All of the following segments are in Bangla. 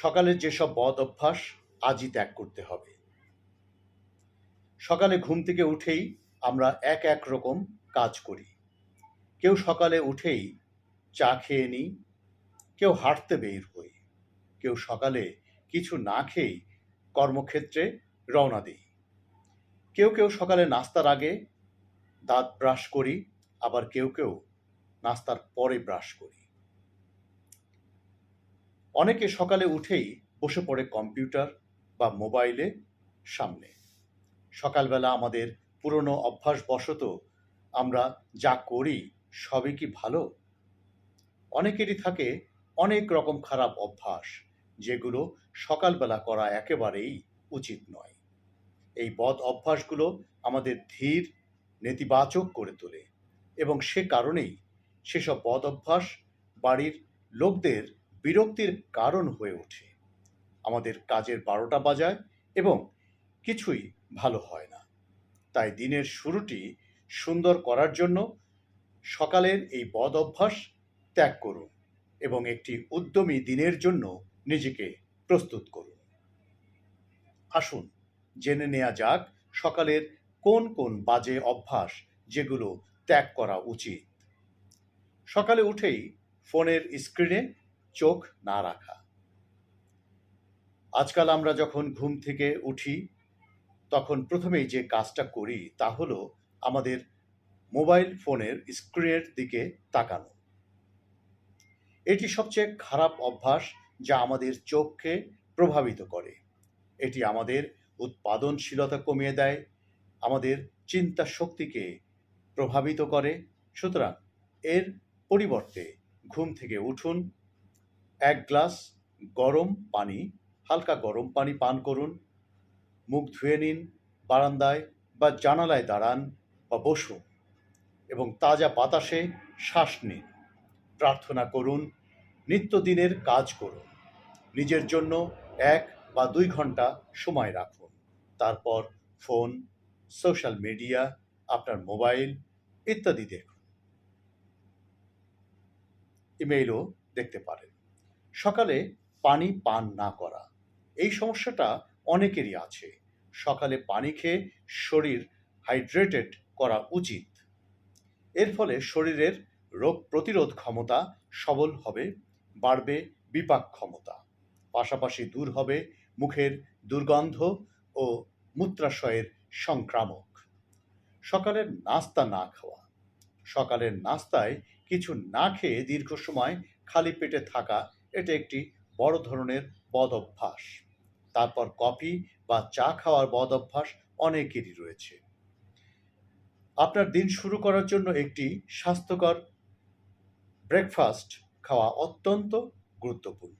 সকালের যেসব বদ অভ্যাস আজই ত্যাগ করতে হবে। সকালে ঘুম থেকে উঠেই আমরা এক এক রকম কাজ করি। কেউ সকালে উঠেই চা খেয়ে নিই, কেউ হাঁটতে বের হই, কেউ সকালে কিছু না খেয়েই কর্মক্ষেত্রে রওনা দিই। কেউ কেউ সকালে নাস্তার আগে দাঁত ব্রাশ করি, আবার কেউ কেউ নাস্তার পরে ব্রাশ করি। অনেকে সকালে উঠেই বসে পড়ে কম্পিউটার বা মোবাইলে সামনে। সকালবেলা আমাদের পুরনো অভ্যাসবশত আমরা যা করি সবই কি ভালো? অনেকেরই থাকে অনেক রকম খারাপ অভ্যাস, যেগুলো সকালবেলা করা একেবারেই উচিত নয়। এই বদ অভ্যাসগুলো আমাদের ধীর, নেতিবাচক করে তোলে এবং সে কারণেই সেসব বদ অভ্যাস বাড়ির লোকদের বিরক্তির কারণ হয়ে ওঠে। আমাদের কাজের বারোটা বাজায় এবং কিছুই ভালো হয় না। তাই দিনের শুরুটি সুন্দর করার জন্য সকালের এই বদ অভ্যাস ত্যাগ করুন এবং একটি উদ্যমী দিনের জন্য নিজেকে প্রস্তুত করুন। আসুন, জেনে নেওয়া যাক সকালের কোন কোন বাজে অভ্যাস যেগুলো ত্যাগ করা উচিত। সকালে উঠেই ফোনের স্ক্রিনে চোখ না রাখা। আজকাল আমরা যখন ঘুম থেকে উঠি, তখন প্রথমেই যে কাজটা করি তা হলো আমাদের মোবাইল ফোনের স্ক্রিনের দিকে তাকানো। এটি সবচেয়ে খারাপ অভ্যাস যা আমাদের চোখকে প্রভাবিত করে। এটি আমাদের উৎপাদনশীলতা কমিয়ে দেয়, আমাদের চিন্তা শক্তিকে প্রভাবিত করে। সুতরাং এর পরিবর্তে ঘুম থেকে উঠুন এক গ্লাস গরম পানি, হালকা গরম পানি পান করুন, মুখ ধুয়ে নিন, বারান্দায় বা জানালায় দাঁড়ান বা বসুন এবং তাজা বাতাসে শ্বাস নিন। প্রার্থনা করুন, নিত্যদিনের কাজ করুন, নিজের জন্য এক বা দুই ঘণ্টা সময় রাখুন। তারপর ফোন, সোশ্যাল মিডিয়া, আপনার মোবাইল ইত্যাদি দেখুন। ইমেইলও দেখতে পারেন। সকালে পানি পান না করা। এই সমস্যাটা অনেকেরই আছে। সকালে পানি খেয়ে শরীর হাইড্রেটেড করা উচিত। এর ফলে শরীরের রোগ প্রতিরোধ ক্ষমতা সবল হবে, বাড়বে বিপাক ক্ষমতা। পাশাপাশি দূর হবে মুখের দুর্গন্ধ ও মূত্রাশয়ের সংক্রামক। সকালের নাস্তা না খাওয়া। সকালের নাস্তায় কিছু না খেয়ে দীর্ঘ সময় খালি পেটে থাকা এটা একটি বড় ধরনের বদ অভ্যাস। তারপর কফি বা চা খাওয়ার বদ অভ্যাস অনেকেরই রয়েছে। আপনার দিন শুরু করার জন্য একটি স্বাস্থ্যকর ব্রেকফাস্ট খাওয়া অত্যন্ত গুরুত্বপূর্ণ।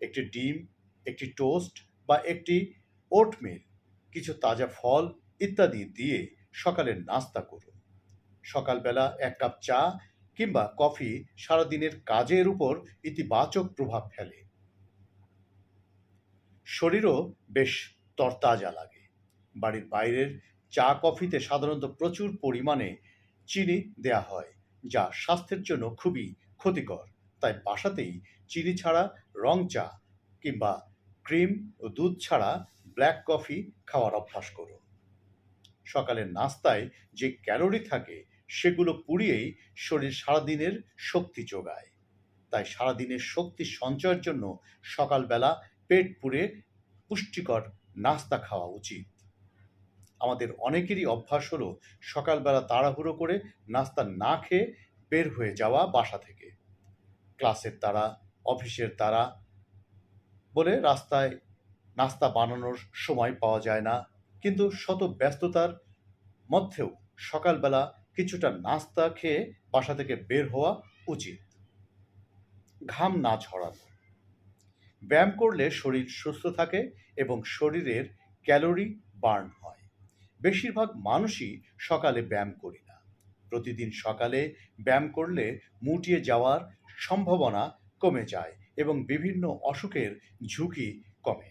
একটি ডিম, একটি টোস্ট বা একটি ওটমিল, কিছু তাজা ফল ইত্যাদি দিয়ে সকালের নাস্তা করুন। সকালবেলা এক কাপ চা কিংবা কফি সারাদিনের কাজের উপর ইতিবাচক প্রভাব ফেলে। শরীরও বেশ তরতাজা লাগে। বাড়ির বাইরের চা কফিতে সাধারণত প্রচুর পরিমাণে চিনি দেয়া হয়, যা স্বাস্থ্যের জন্য খুবই ক্ষতিকর। তাই বাসাতেই চিনি ছাড়া রং চা কিংবা ক্রিম ও দুধ ছাড়া ব্ল্যাক কফি খাওয়ার অভ্যাস করুন। সকালের নাস্তায় যে ক্যালোরি থাকে সেগুলো পুড়িয়েই শরীর সারাদিনের শক্তি যোগায়। তাই সারাদিনের শক্তি সঞ্চয়ের জন্য সকালবেলা পেট পুড়ে পুষ্টিকর নাস্তা খাওয়া উচিত। আমাদের অনেকেরই অভ্যাস হলো সকালবেলা তাড়াহুড়ো করে নাস্তা না খেয়ে বের হয়ে যাওয়া বাসা থেকে। ক্লাসের তারা, অফিসের তারা বলে রাস্তায় নাস্তা বানানোর সময় পাওয়া যায় না। কিন্তু শত ব্যস্ততার মধ্যেও সকালবেলা কিছুটা নাস্তা খেয়ে বাসা থেকে বের হওয়া উচিত। ঘাম না ঝরানো ব্যায়াম করলে শরীর সুস্থ থাকে এবং শরীরের ক্যালোরি বার্ন হয়। বেশিরভাগ মানুষই সকালে ব্যায়াম করি না। প্রতিদিন সকালে ব্যায়াম করলে মুটিয়ে যাওয়ার সম্ভাবনা কমে যায় এবং বিভিন্ন অসুখের ঝুঁকি কমে।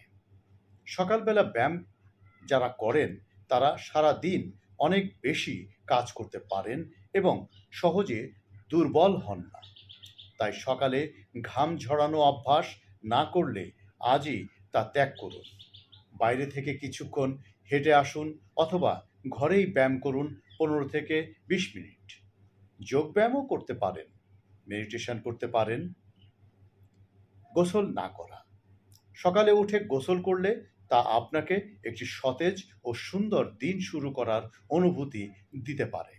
সকালবেলা ব্যায়াম যারা করেন, তারা সারা দিন অনেক বেশি কাজ করতে পারেন এবং সহজে দুর্বল হন না। তাই সকালে ঘাম ঝরানো অভ্যাস না করলে আজই তা ত্যাগ করুন। বাইরে থেকে কিছুক্ষণ হেঁটে আসুন অথবা ঘরেই ব্যায়াম করুন পনেরো থেকে বিশ মিনিট। যোগব্যায়ামও করতে পারেন, মেডিটেশন করতে পারেন। গোসল না করা। সকালে উঠে গোসল করলে তা আপনাকে একটি সতেজ ও সুন্দর দিন শুরু করার অনুভূতি দিতে পারে।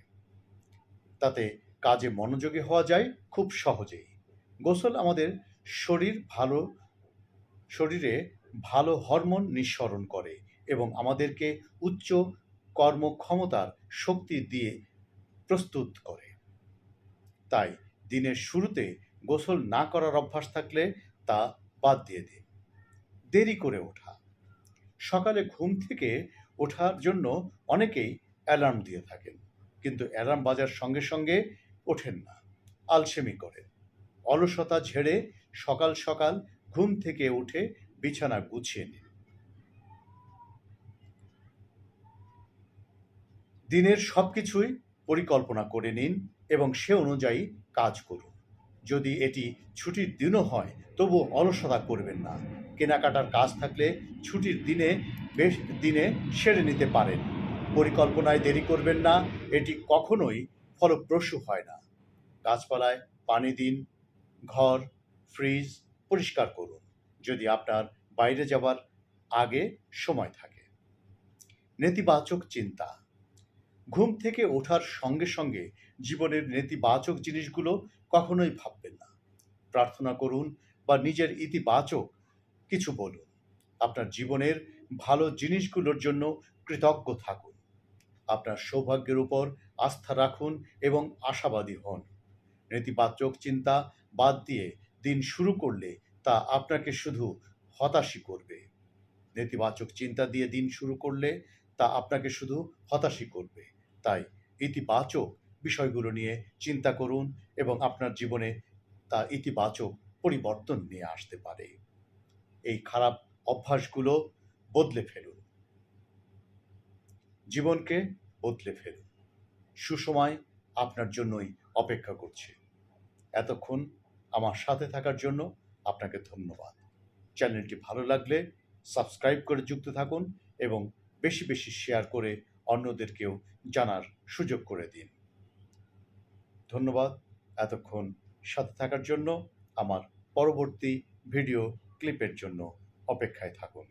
তাতে কাজে মনোযোগী হওয়া যায় খুব সহজেই। গোসল আমাদের শরীর ভালো, শরীরে ভালো হরমোন নিঃসরণ করে এবং আমাদেরকে উচ্চ কর্মক্ষমতার শক্তি দিয়ে প্রস্তুত করে। তাই দিনের শুরুতে গোসল না করার অভ্যাস থাকলে তা বাদ দিয়ে দিন। দেরি করে ওঠা। সকালে ঘুম থেকে ওঠার জন্য অনেকেই অ্যালার্ম দিয়ে থাকেন, কিন্তু অ্যালার্ম বাজার সঙ্গে সঙ্গে ওঠেন না, আলসেমি করেন। অলসতা ঝেড়ে সকাল সকাল ঘুম থেকে উঠে বিছানা গুছিয়ে নিন। দিনের সব কিছুই পরিকল্পনা করে নিন এবং সে অনুযায়ী কাজ করুন। যদি এটি ছুটির দিনও হয় তবু অলসতা করবেন না। কেনাকাটার কাজ থাকলে ছুটির দিনে বেশ দিনে সেরে নিতে পারেন। পরিকল্পনায় দেরি করবেন না, এটি কখনোই ফলপ্রসূ হয় না। গাছপালায় পানি দিন, ঘর, ফ্রিজ পরিষ্কার করুন, যদি আপনার বাইরে যাবার আগে সময় থাকে। নেতিবাচক চিন্তা। ঘুম থেকে ওঠার সঙ্গে সঙ্গে জীবনের নেতিবাচক জিনিসগুলো কখনোই ভাববেন না। প্রার্থনা করুন বা নিজের ইতিবাচক কিছু বলুন। আপনার জীবনের ভালো জিনিসগুলোর জন্য কৃতজ্ঞ থাকুন। আপনার সৌভাগ্যের উপর আস্থা রাখুন এবং আশাবাদী হন। নেতিবাচক চিন্তা বাদ দিয়ে দিন শুরু করলে তা আপনাকে শুধু হতাশই করবে। নেতিবাচক চিন্তা দিয়ে দিন শুরু করলে তা আপনাকে শুধু হতাশই করবে। তাই ইতিবাচক বিষয়গুলো নিয়ে চিন্তা করুন এবং আপনার জীবনে তা ইতিবাচক পরিবর্তন নিয়ে আসতে পারে। এই খারাপ অভ্যাসগুলো বদলে ফেলুন। জীবনকে বদলে ফেলুন। সুসময় আপনার জন্যই অপেক্ষা করছে। এতক্ষণ আমার সাথে থাকার জন্য আপনাকে ধন্যবাদ। চ্যানেলটি ভালো লাগলে সাবস্ক্রাইব করে যুক্ত থাকুন এবং বেশি বেশি শেয়ার করে অন্যদেরকেও জানার সুযোগ করে দিন। ধন্যবাদ। এতক্ষণ সাথে থাকার জন্য আমার পরবর্তী ভিডিও ক্লিপের জন্য অপেক্ষায় থাকুন।